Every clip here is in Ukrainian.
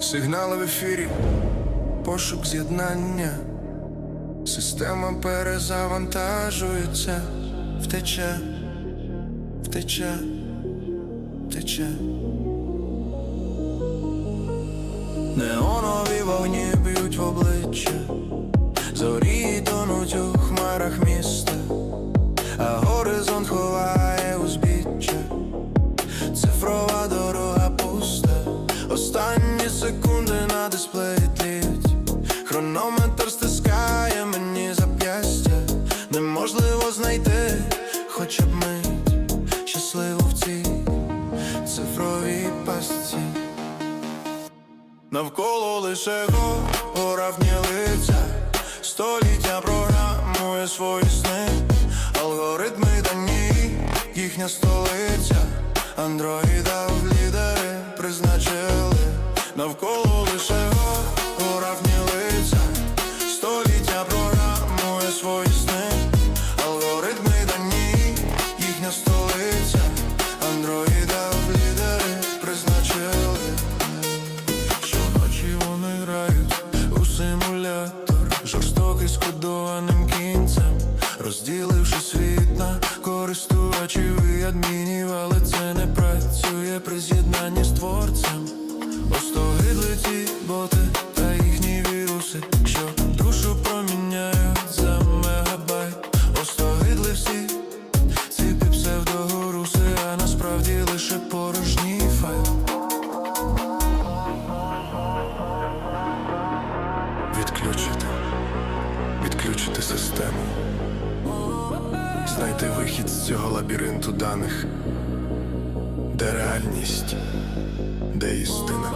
Сигнали в ефірі, пошук з'єднання, система перезавантажується, втече, втече, втече. Неонові вогні б'ють в обличчя. Дисплеї тліють Хронометр стискає мені зап'ястя, неможливо знайти хоча б мить. Щасливу в цій цифровій пастці. Навколо лише гора лиця, століття програмує свої сни, алгоритми дані, їхня столиця, андроїда з'єднанні з творцем. Остогидли ті боти та їхні віруси, що душу проміняють за мегабайт. Остогидли всі ці псевдогоруси, а насправді лише порожній файл. Відключити, відключити систему. Знайти вихід з цього лабіринту даних, де реальність, де істина.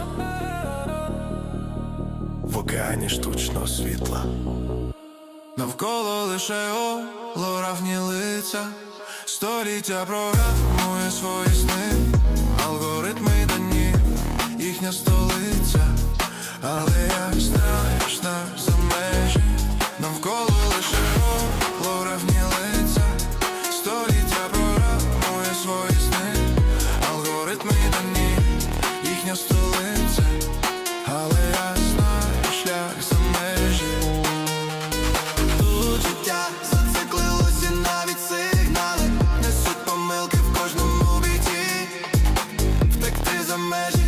В океані штучного світла. Навколо лише олоравні лиця, століття програмує свої сни, алгоритми дані, їхня столиця, але the magic